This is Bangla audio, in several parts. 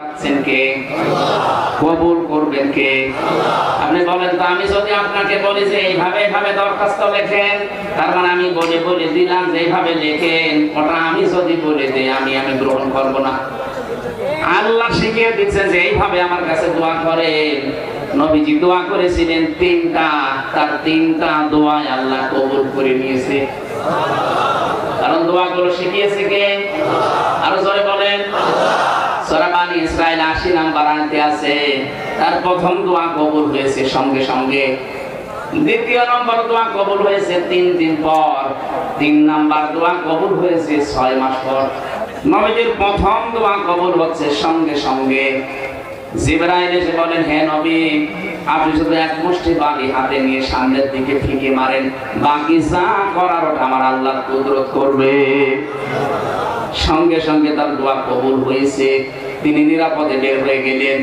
রাখছেন কে? মানে আল্লাহ শিখিয়ে দিচ্ছে যে এইভাবে আমার কাছে দোয়া করেন। নবীজি দোয়া করেছিলেন তিনটা, তার তিনটা দোয়ায় আল্লাহ কবুল করে নিয়েছে। কারণ দোয়াগুলো শিখিয়েছে কে? আরও জোরে বলেন। সূরা বানি ইসরাইল 80 নাম্বার আনতে আছে, তার প্রথম দোয়া কবুল হয়েছে সঙ্গে সঙ্গে। দ্বিতীয় নম্বর দোয়া কবুল হয়েছে তিন দিন পর। তিন নাম্বার দোয়া কবুল হয়েছে ছয় মাস পর। নবীজির প্রথম দোয়া কবুল হচ্ছে সঙ্গে সঙ্গে। জিবরাইল এসে বলেন, হে নবী, আপনি শুধু এক মুষ্টি বালি হাতে নিয়ে সামনের দিকে ফিকে মারেন। বাকি যা করার ওটা আমার আল্লাহ কুদরত করবে। সঙ্গে সঙ্গে তার দোয়া কবুল হয়েছে। তিনি নিরাপদে বের হয়ে গেলেন।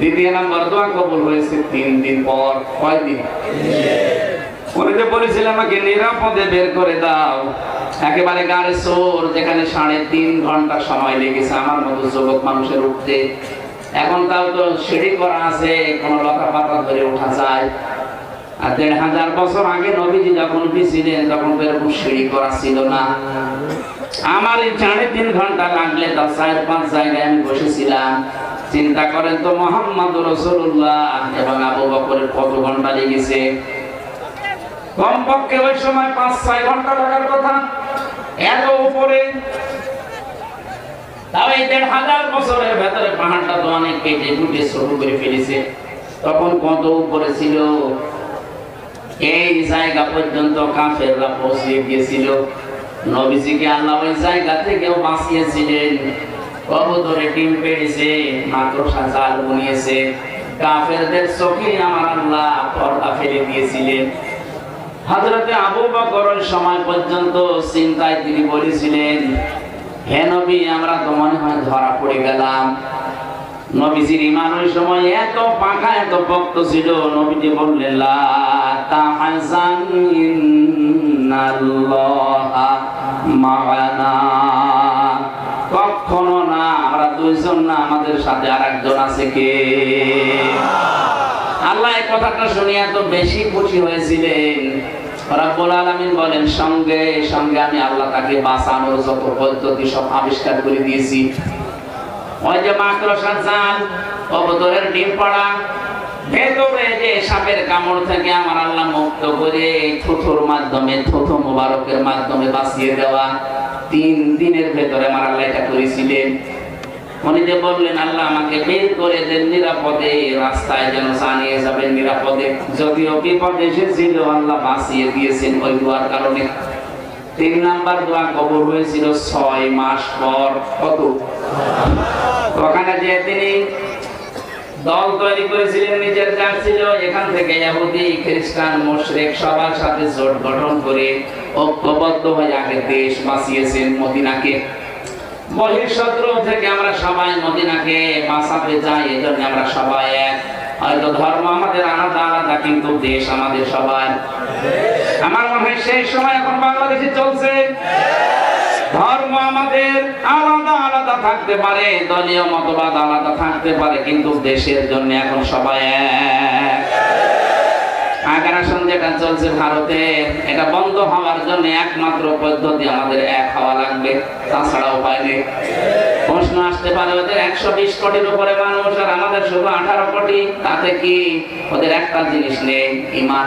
দ্বিতীয় নাম্বার, দোয়া কবুল হয়েছে তিন দিন পর। কয়দিন উনি যে আমাকে নিরাপদে বের করে দাও। একেবারে গাড়ি চোর, যেখানে সাড়ে তিন ঘণ্টা সময় লেগেছে। আমার মতো যুবক মানুষের উঠতে। এখন তাও তো সিঁড়ি করা আছে, কোনো লতা পাতা ধরে ওঠা যায়। আর দেড় হাজার বছর আগে নবীজি যখন ছিলেন তখন তো এরকম সিঁড়ি করা ছিল না। আমার এই সাড়ে তিন ঘণ্টা লাগলে তার চার পাঁচ জায়গায় আমি বসেছিলাম। চিন্তা করেন তো মোহাম্মদ রসুল্লাহ এবং আবু বকরের কত ঘণ্টা লেগেছে? কমপক্ষে ওই সময় পাঁচ, ছয় ঘণ্টা লাগার কথা। এত উপরে। তাও এই দেড় হাজার বছরের ভেতরে পাহাড়টা তো অনেক কেটে কুটে ছোট করে ফেলেছে। তখন কত উপরে ছিল? এই জায়গা পর্যন্ত কাফেররা পৌঁছে গিয়েছিল। নবীজিকে আল্লাহ ওই জায়গা থেকেও বাঁচিয়েছিলেন। কবুতরে ডিম পেড়েছে, মাকড়সা জাল বুনিয়েছে। কাফেরদের চোখে আমার আল্লাহ পর্দা ফেলে দিয়েছিলেন। হযরতে আবু বকর ওই সময় পর্যন্ত চিন্তায় তিনি বলেছিলেন, হে নবী, আমরা তো মনে হয় ধরা পড়ে গেলাম। নবীজির ইমান ওই সময় এত পাকা, এত ভক্ত ছিল, নবীজি বললেন কখনো না, আমরা দুইজন না, আমাদের সাথে আরেকজন আছে কে? আল্লাহ এই কথাটা শুনে এত বেশি খুশি হয়েছিলেন। বলেন, সঙ্গে সঙ্গে আমি আল্লাহ তাকে বাঁচানোর যত পদ্ধতি সব আবিষ্কার করে দিয়েছি। নিরাপদে, রাস্তায় যেন জানিয়ে যাবেন নিরাপদে। যদিও বিপদ এসেছিল, আল্লাহ বাঁচিয়ে দিয়েছেন ওই দোয়ার কারণে। তিন নাম্বার দোয়া কবর হয়েছিল ছয় মাস পর, কত? ওখানে যে তিনি দল তৈরি করেছিলেন, নিজের কাজ ছিল, এখান থেকে ইহুদি, খ্রিস্টান, মুশরিক সবার সাথে জোট গঠন করে ঐক্যবদ্ধ হয়ে আগে দেশ বাঁচিয়েছেন মদিনাকে। বহিঃশত্রু থেকে আমরা সবাই মদিনাকে বাঁচাতে যাই এই জন্য আমরা সবাই এক। হয়তো ধর্ম আমাদের আলাদা আলাদা, কিন্তু দেশ আমাদের সবাই আমার মনে হয় সেই সময় এখন বাংলাদেশে চলছে। ধর্ম আমাদের আলাদা আলাদা থাকতে পারে, দলীয় মতবাদ আলাদা থাকতে পারে, কিন্তু দেশের জন্য এখন সবাই এক। আগ্রাসন যেটা চলছে ভারতে, এটা বন্ধ হওয়ার জন্য একমাত্র পদ্ধতি আমাদের এক হওয়া লাগবে, তাছাড়া উপায় নেই। প্রশ্ন আসতে পারে, ওদের একশো বিশ কোটির উপরে মানুষ আর আমাদের শুধু আঠারো কোটি, তাতে কি ওদের একটা জিনিস নেই, ইমান?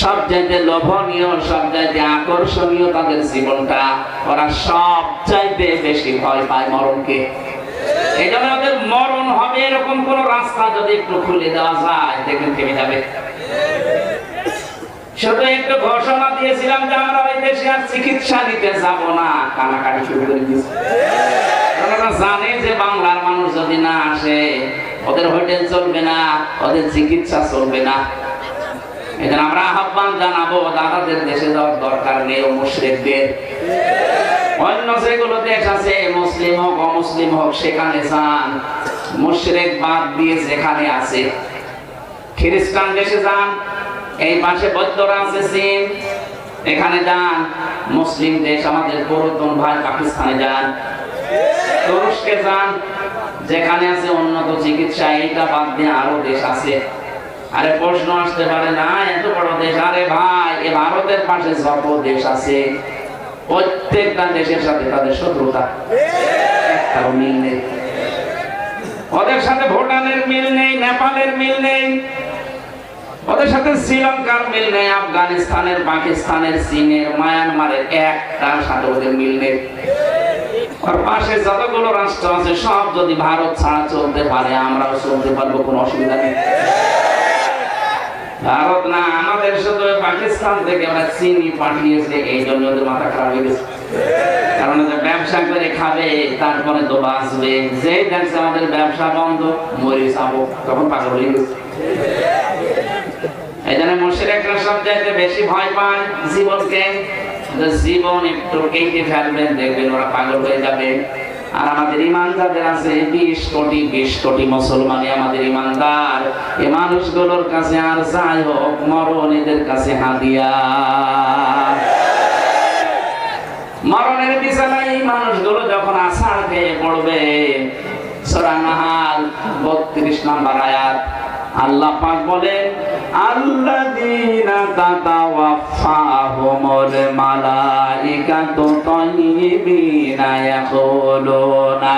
সবচাইতে লোভনীয় সবচাইতে আকর্ষণীয় তাদের জীবনটা। ওরা সবচাইতে বেশি ভয় পায় মরণকে। এই জন্য ওদের মরণ হবে এরকম কোন রাস্তা যদি একটু খুলে দেওয়া যায়, দেখবেন থেমে যাবে। একটু ঘোষণা দিয়েছিলাম যে আমরা ওই দেশে আর চিকিৎসা নিতে যাব না, কানাকাটি শুরু করে জানে যে বাংলার মানুষ যদি না আসে, ওদের হোটেল চলবে না, ওদের চিকিৎসা চলবে না। আমরা আহ্বান জানাব, দাদাদের দেশে যাওয়ার দরকার নেই, ও মুশ্রিকদের অন্য যেগুলো দেশ আছে, মুসলিম হোক, অমুসলিম হোক, সেখানে যান। বাদ দিয়ে যেখানে আছে। খ্রিস্টান দেশে যান, এই আছে এখানে যান। মুসলিম দেশ আমাদের পুরাতন ভাই পাকিস্তানে যান। তুরস্কে যান, যেখানে আছে উন্নত চিকিৎসা, এইটা বাদ দিয়ে আরও দেশ আছে। আরে প্রশ্ন আসতে পারে না, এত বড় দেশ। আরে ভাই, এ ভারতের পাশে যত দেশ আছে, প্রত্যেকটা দেশের সাথে তাদের শত্রুতা। একটাও মিল নেই। ওদের সাথে ভুটানের মিল নেই, নেপালের মিল নেই। ওদের সাথে শ্রীলঙ্কার মিল নেই, আফগানিস্তানের, পাকিস্তানের, চীনের, মায়ানমারের একটার সাথে ওদের মিল নেই। আর পাশে যতগুলো রাষ্ট্র আছে, সব যদি ভারত ছাড়া চলতে পারে, আমরাও চলতে পারব, কোনো অসুবিধা নেই। ভারত না, আমাদের শুধু পাকিস্তান থেকে আমরা চিনি পাঠিয়েছে, এই জন্য ওদের মাথা খারাপ হয়ে গেছে। কারণ ব্যবসা করে খাবে, তারপরে তো বাঁচবে। যে দেখছে আমাদের ব্যবসা বন্ধ তখন পাগল হয়ে গেছে। এই জন্য বেশি ভয় পায় জীবনকে। জীবন একটু কেটে ফেলবেন, দেখবেন ওরা পাগল হয়ে যাবে। আর আমাদের ইমানদারদের আছে বিশ কোটি বিশ কোটি মুসলমানই আমাদের ইমানদার। এ মানুষগুলোর কাছে আর যাই হোক, মরণ এদের কাছে হাদিয়া। মরণের বিছানায় এই মানুষগুলো যখন আসার খেয়ে পড়বে সরানাহাল নাহাল 32 নম্বর আয়াত। আল্লাহ পাক বলেন আল্লাযীনা তাতাওয়াফাহুমুল মালাইকাতু তাইয়্যিবিনা ইয়াকুলুনা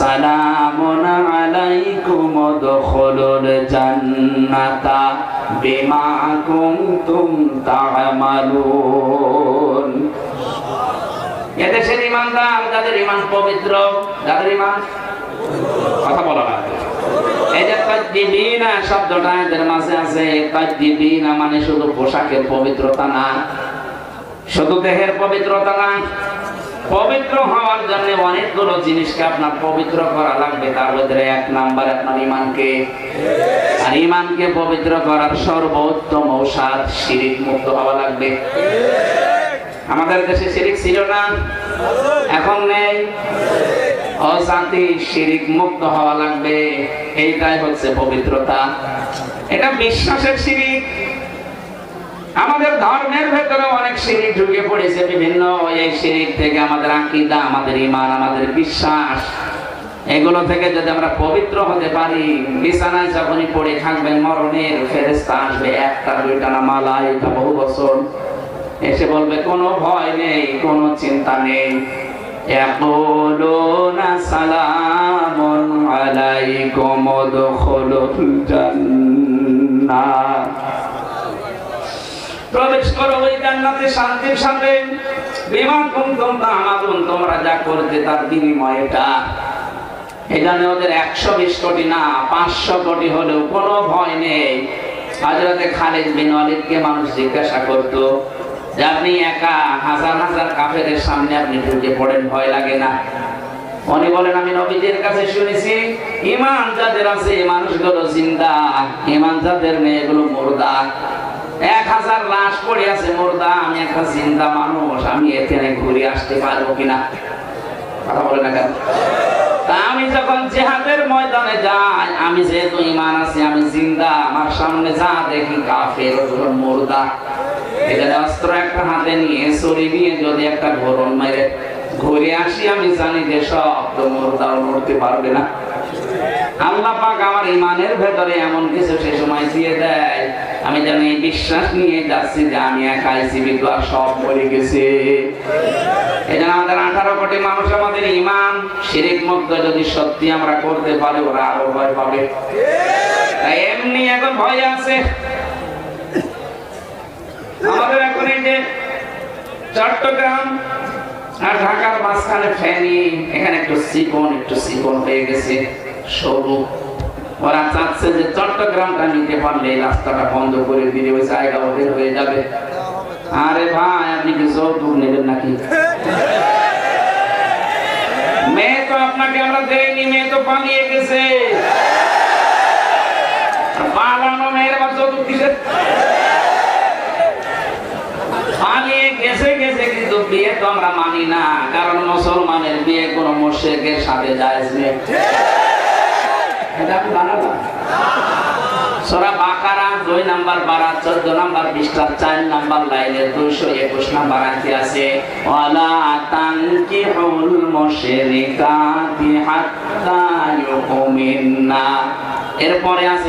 সালামুন আলাইকুম উদখুলুল জান্নাতা বিমা কুনতুম তা'মালুন. এদেশের ইমানদার, যাদের ইমান পবিত্র, যাদের ইমান কথা বলা না মানে শুধু পোশাকের পবিত্রতা না। শুধু দেহের পবিত্রতা না। পবিত্র হওয়ার জন্য অনেকগুলো জিনিসকে আপনার পবিত্র করা লাগবে। তার ভিতরে এক নাম্বার আপনার ইমানকে আর ইমানকে পবিত্র করার সর্বোত্তম ঔষধ শিরিক মুক্ত হওয়া লাগবে। আমাদের দেশে শিরিক ছিল না। এখন নেই। অজাতি শিরিক মুক্ত হওয়া লাগবে। এইটাই হচ্ছে পবিত্রতা। এটা বিশ্বাসের শিরিক। আমাদের ধর্মের ভেতরে অনেক শিরিক ঢুকে পড়েছে বিভিন্ন। এই শিরিক থেকে আমাদের আকিদা, আমাদের ইমান আমাদের বিশ্বাস, এগুলো থেকে যদি আমরা পবিত্র হতে পারি, বিছানায় যখনই পড়ে থাকবেন, মরণের ফেরেস্তা আসবে, একটা, দুইটা না মালা এটা বহু বছর এসে বলবে, কোনো ভয় নেই, কোনো চিন্তা নেই। يقولون سلام عليكم ادخلوا الجنة প্রবেশ করো ওই জান্নাতে শান্তির সাথে বিমান কুমতুম তামাদুন তোমরা যা করতে তার বিনিময়টা এখানে ওদের একশো বিশ কোটি না পাঁচশো কোটি হলেও কোনো ভয় নেই হাজরতে খালিদ বিন ওয়ালিদকে মানুষ জিজ্ঞাসা করতো যে আপনি একা হাজার হাজার কাফেরের সামনে আপনি ঢুকে পড়েন, ভয় লাগে না। উনি বলেন, আমি নবীদের কাছে শুনেছি, ইমান যাদের আছে মানুষগুলো জিন্দা। ইমান যাদের এগুলো মুর্দা। এক হাজার লাশ পড়ে আছে মুর্দা, আমি একটা জিন্দা মানুষ, আমি এখানে ঘুরে আসতে পারব কিনা? কথা বলে না কেন? আমি যখন জেহাদের ময়দানে যাই, আমি যেহেতু ইমান আছি, আমি জিন্দা, আমার সামনে যা দেখি কাফের মুর্দা। এখানে অস্ত্র একটা হাতে নিয়ে নিয়ে যদি একটা ঘোরণ মেরে ঘুরে আসি, আমি জানি যে সব তো পারবে না। আল্লাহ পাক আমার ইমানের ভেতরে এমন কিছু সে সময় দিয়ে দেয়। আমি যেন এই বিশ্বাস নিয়ে যাচ্ছি যে আমি একাই জীবিত আর সব মরে গেছে। এই জন্য আমাদের আঠারো কোটি মানুষ আমাদের ইমান শিরিক মুক্ত যদি সত্যি আমরা করতে পারি, ওরা আরও ভয় পাবে। এমনি এখন ভয় আছে। আমাদের এখন এই যে চট্টগ্রাম আর ঢাকার মাঝখানে ফ্যানি এখানে একটু চিকন একটু চিকন হয়ে গেছে, সরু। ওরা চাচ্ছে যে চট্টগ্রামটা নিতে পারলে রাস্তাটা বন্ধ করে দিলে ওই জায়গা ওদের হয়ে যাবে। আরে ভাই, আপনি কি যৌতুক নেবেন নাকি? মেয়ে তো আপনাকে আমরা দেয়নি মেয়ে তো পালিয়ে গেছে। পালানো মেয়ের বা যৌতুক কিসের? পালিয়ে গেছে গেছে, কিন্তু বিয়ে তো আমরা মানি না, কারণ মুসলমানের বিয়ে কোন মোশেকের সাথে আমি দুই নাম্বার দুইশো একুশ আছে, ওয়ালা তানকিহুল মুশরিকাতি হাত্তা ইউমিননা। এরপরে আছে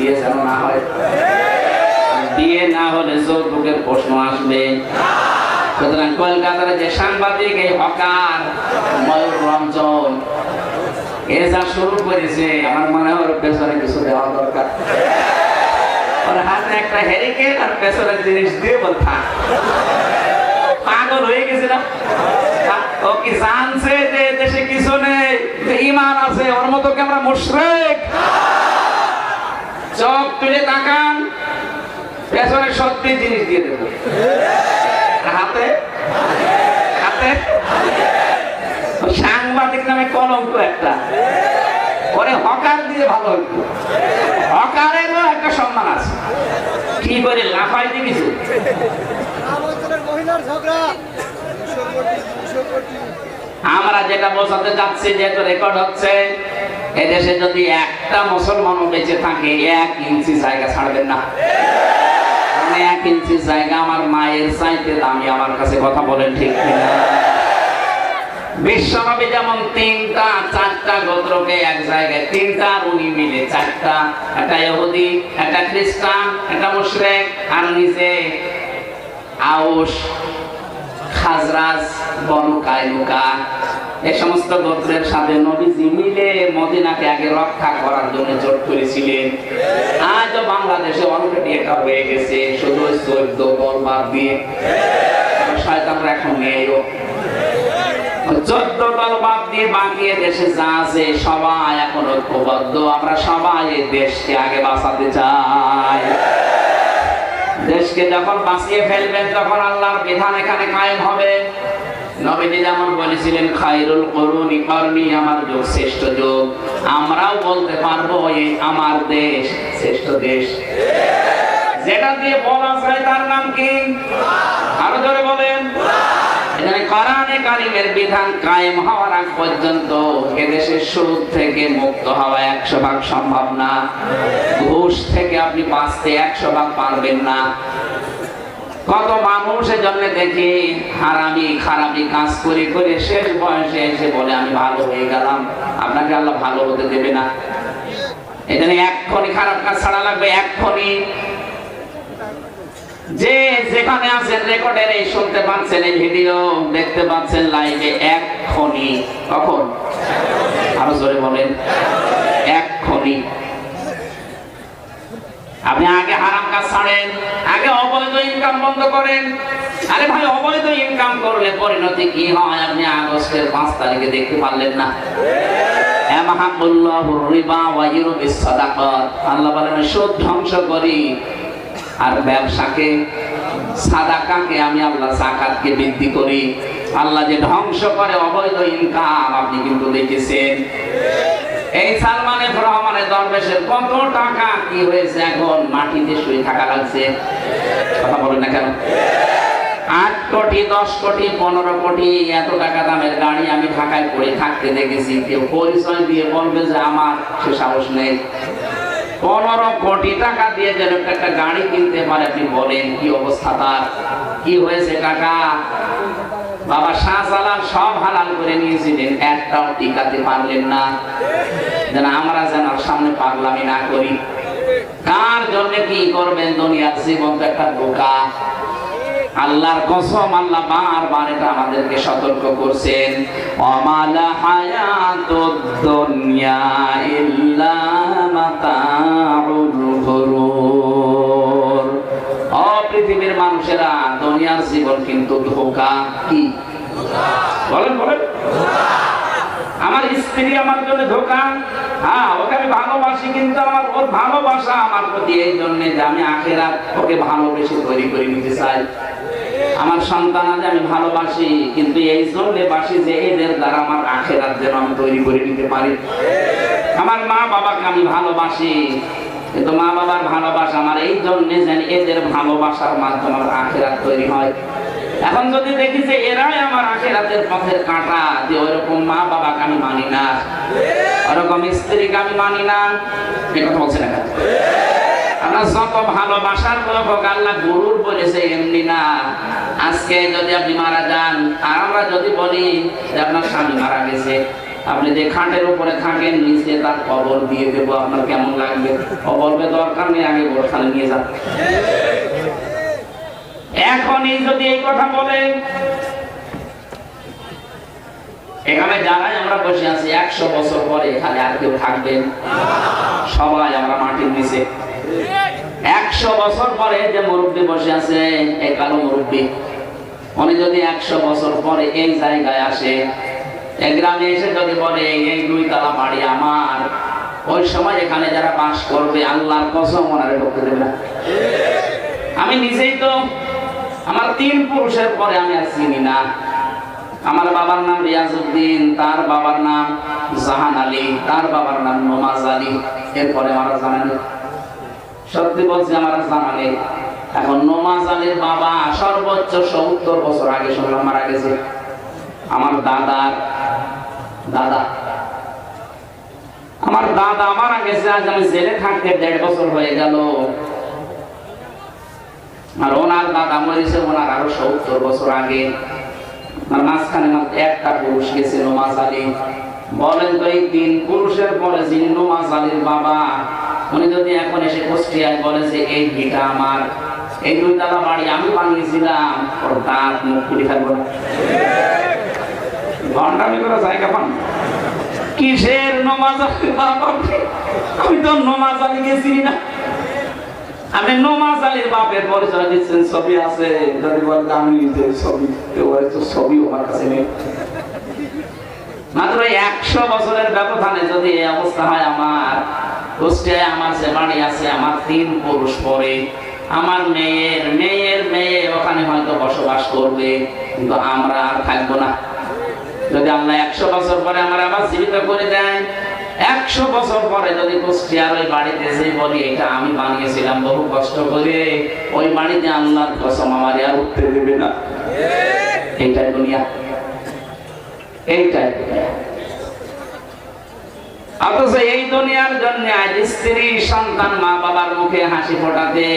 বিয়ে না হয়। বিয়ে না হলে যৌতুকের প্রশ্ন আসবে। সুতরাং কলকাতার যে সাংবাদিক, এই হকার ময়ূর রঞ্জন, এ যা শুরু করেছে, আমার মনে হয় পেছনে কিছু দেওয়া দরকার। ওর হাতে একটা হেরিকেন আর পেছনের জিনিস দিয়ে বল থাক। পাগল হয়ে গেছে ও কি জানছে যে দেশে কিছু নেই? ইমান আছে, ওর মতো কি আমরা মুশরিক? চোখ তুলে তাকান, পেছনে সত্যি জিনিস দিয়ে দেবো। হাতে? হাতে? সাংবাদিক নামে কলঙ্ক একটা। পরে হকার দিয়ে ভালো হইতো। হকারেরও একটা সম্মান আছে। কি করে লাফাই কিছু আমরা যেটা বোঝাতে যাচ্ছি যেহেতু রেকর্ড হচ্ছে এদেশে যদি একটা মুসলমানও বেঁচে থাকে, এক ইঞ্চি জায়গা ছাড়বেন না। এক ইঞ্চি জায়গা আমার মায়ের চাইতে দামি, আমার কাছে কথা বলেন ঠিক কিনা? বিশ্বনবী যেমন তিনটা, চারটা গোত্রকে এক জায়গায়, তিনটা উনি মিলে চারটা। একটা ইহুদি, একটা খ্রিস্টান, একটা মুশরিক, আর নিজে আউস খাজরাজ, বনু কায়নুকা। এই সমস্ত গোত্রের সাথে নবীজি মিলে মদিনাকে আগে রক্ষা করার জন্য জোট করেছিলেন। আজও বাংলাদেশে অলরেডি এটা হয়ে গেছে, শুধু চোদ্দ বল দিয়ে। শয়তানরা এখন নেইও চোদ্দ দল বাদ দিয়ে বাকি দেশে যা আছে সবাই এখন ঐক্যবদ্ধ। আমরা সবাই দেশকে আগে বাঁচাতে চাই। দেশকে যখন বাঁচিয়ে ফেলবেন, তখন আল্লাহর বিধান এখানে কায়েম হবে। নবীজি যেমন বলেছিলেন খাইরুল করুনি আমার শ্রেষ্ঠ আমরাও বলতে পারব, এই আমার দেশ শ্রেষ্ঠ দেশ। যেটা দিয়ে বলা যায় তার নাম কি? আরও জোরে বলেন। এখানে কারিমের বিধান কায়েম হওয়ার আগ পর্যন্ত সুদ থেকে মুক্ত হওয়া একশো ভাগ সম্ভব না। ঘুষ থেকে আপনি বাঁচতে একশো ভাগ পারবেন না। কত মানুষের জন্য দেখি হারামি খারাপি কাজ করে করে শেষ বয়সে এসে বলে, আমি ভালো হয়ে গেলাম। আপনাকে আল্লাহ ভালো হতে দেবে না। এখানে এক্ষণি খারাপ কাজ ছাড়া লাগবে এক্ষণি যে যেখানে আছেন রেকর্ডের এই শুনতে পাচ্ছেন, এই ভিডিও দেখতে পাচ্ছেন লাইভে এক্ষণি কখন? আরও জোরে বলেন। এক্ষণি আপনি আগে হারাম কাজ ছাড়েন, আগে অবৈধ ইনকাম বন্ধ করেন। আরে ভাই, অবৈধ ইনকাম করলে পরিণতি কি হয়? আপনি আগস্টের পাঁচ তারিখে দেখতে পারলেন না। ধ্বংস করি। আর ব্যবসাকে আমি বৃদ্ধি করি। আল্লাহ যে ধ্বংস করে অবৈধ ইনকাম আপনি কিন্তু দেখেছেন। এই সালমান রহমানের দরবেশের কত টাকা কি হয়েছে এখন মাটিতে শুয়ে থাকা লাগছে? কথা বলেন না কেন? আট কোটি, দশ কোটি, পনেরো কোটি এত টাকা দামের গাড়ি আমি ঢাকায় পড়ে থাকতে দেখেছি। কেউ পরিচয় দিয়ে বলবে যে আমার সে সাহস নেই। পনেরো কোটি টাকা দিয়ে যে লোকটা একটা গাড়ি কিনতে পারে, আপনি বলেন, কি অবস্থা তার? কি হয়েছে টাকা বাবা শাহজালাল সব হালাল করে নিয়েছিলেন একটাও টিকাতে পারলেন না। যেন আমরা যেন সামনে পাগলামি না করি। কার জন্য কি করবেন দুনিয়ার জীবন তো একটা বোকা। আল্লাহর কসম, আল্লাহ বারবার এটা আমাদেরকে সতর্ক করছেন। অমালা হায়াতুদ দুনিয়া ইল্লা পৃথিবীর মানুষেরা দুনিয়ার জীবন কিন্তু ধোকা কি? বলেন বলেন। আমার স্ত্রী আমার জন্য ধোকা। হ্যাঁ ওকে আমি ভালোবাসি, কিন্তু আমার, ওর ভালোবাসা আমার প্রতি এই জন্য যে আমি আখেরা ওকে ভালোবেসে তৈরি করে নিতে চাই। আমার সন্তান আজ আমি ভালোবাসি, কিন্তু এই জন্য বাসি যে এদের দ্বারা আমার আখেরাত যেন আমি তৈরি করে নিতে পারি। আমার মা বাবাকে আমি ভালোবাসি কিন্তু মা বাবার ভালোবাসা আমার, এই জন্য যেন এদের ভালোবাসার মাধ্যমে আমার আখেরাত তৈরি হয়। এখন যদি দেখি যে এরাই আমার আখেরাতের পথের কাঁটা, যে ওইরকম মা বাবাকে আমি মানি না, ওরকম স্ত্রীকে আমি মানি না। এ কথা বলছে না? আমরা যত ভালোবাসার লোক হোক, আল্লাহ গরুর বলেছে এমনি না। আজকে যদি আপনি মারা যান, আর আমরা যদি বলি যে আপনার স্বামী মারা গেছে আপনি যে খাটের উপরে থাকেন, নিচে তার কবর দিয়ে দেবো। আপনার কেমন লাগবে? ও বলবে দরকার নেই, আগে গোরখানে নিয়ে যান। এখনই যদি এই কথা বলেন এখানে যারাই আমরা বসে আছি, একশো বছর পরে এখানে আর কেউ থাকবেন সবাই আমরা মাটির নিচে। একশো বছর পরে যে মুরব্বী বসে আছে এই কালো মুরব্বী। উনি যদি একশো বছর পরে এই জায়গায় আসে এই গ্রামে এসে যদি বলে, এই দুই তালা বাড়ি আমার। ওই সময় এখানে যারা বাস করবে, আল্লাহর কসম ওনারে ঢুকতে দেবে না। আমি নিজেই তো আমার তিন পুরুষের পরে আমি আর চিনি না। আমার বাবার নাম রিয়াজউদ্দিন, তার বাবার নাম জাহান আলী, তার বাবার নাম নমাজ আলী। এরপরে আমার জানা সত্যি বলছি, আমার জানা নেই। এখন নমাজ আলীর বাবা সর্বোচ্চ সত্তর বছর আগে শুনলাম মারা গেছে। আমার দাদার দাদা। আমার দাদা মারা গেছে, আজ আমি জেলে থাকতে দেড় বছর হয়ে গেল। আর ওনার দাদা মরেছে, ওনার আরও সত্তর বছর আগে। আর মাঝখানে একটা পুরুষ গেছে, নোমাজ আলী। বলেন তো এই তিন পুরুষের পরে যিনি নোমাজ আলীর বাবা, উনি যদি এখন এসে কুষ্টিয়ায় বলে যে, এই ভিটা আমার, এই দুই তালা বাড়ি আমি বানিয়েছিলাম, ওর দাঁত মুখ খুলি ফেলব করে কিসের নমাজ আমি তো নমাজ গেছি না। আপনি নমাজ আলীর বাপের পরিচয় দিচ্ছেন, ছবি আছে। যদি আমি ছবি ছবি আমার কাছে নেই। মাত্র একশো বছরের ব্যবধানে যদি এই অবস্থা হয় আমার আমার আছে, আমার তিন পুরুষ পরে, আমার মেয়ের মেয়ের মেয়ে ওখানে হয়তো বসবাস করবে, কিন্তু আমরা আর থাকব না। যদি আল্লাহ একশো বছর পরে আমার আবার জীবিত করে দেয়, একশো বছর পরে যদি কুষ্টিয়ার ওই বাড়িতে যে বলি, এটা আমি বানিয়েছিলাম, বহু কষ্ট করে, ওই বাড়িতে আল্লাহর কসম আমার আর উঠতে দেবে না। এইটাই দুনিয়া। এইটাই অথচ এই দুনিয়ার জন্য স্ত্রী সন্তান মা বাবার মুখে হাসি ফোটাতে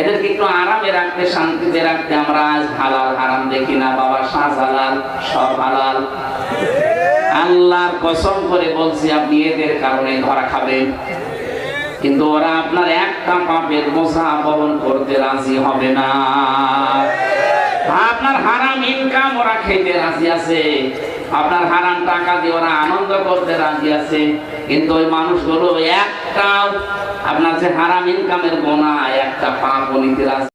এদেরকে একটু আরামে রাখতে, শান্তিতে রাখতে আমরা আজ হালাল, হারাম দেখি না বাবা, শাহজালাল সব হালাল আল্লাহর কসম করে বলছি, আপনি এদের কারণে ধরা খাবেন। কিন্তু ওরা আপনার একটা পাপের বোঝা বহন করতে রাজি হবে না। আপনার হারাম ইনকাম ওরা খেতে রাজি আছে। আপনার হারাম টাকা দিয়ে ওরা আনন্দ করতে রাজি আছে। কিন্তু ওই মানুষগুলো একটাও আপনার যে হারাম ইনকামের গোনা, একটা পাপ নিতে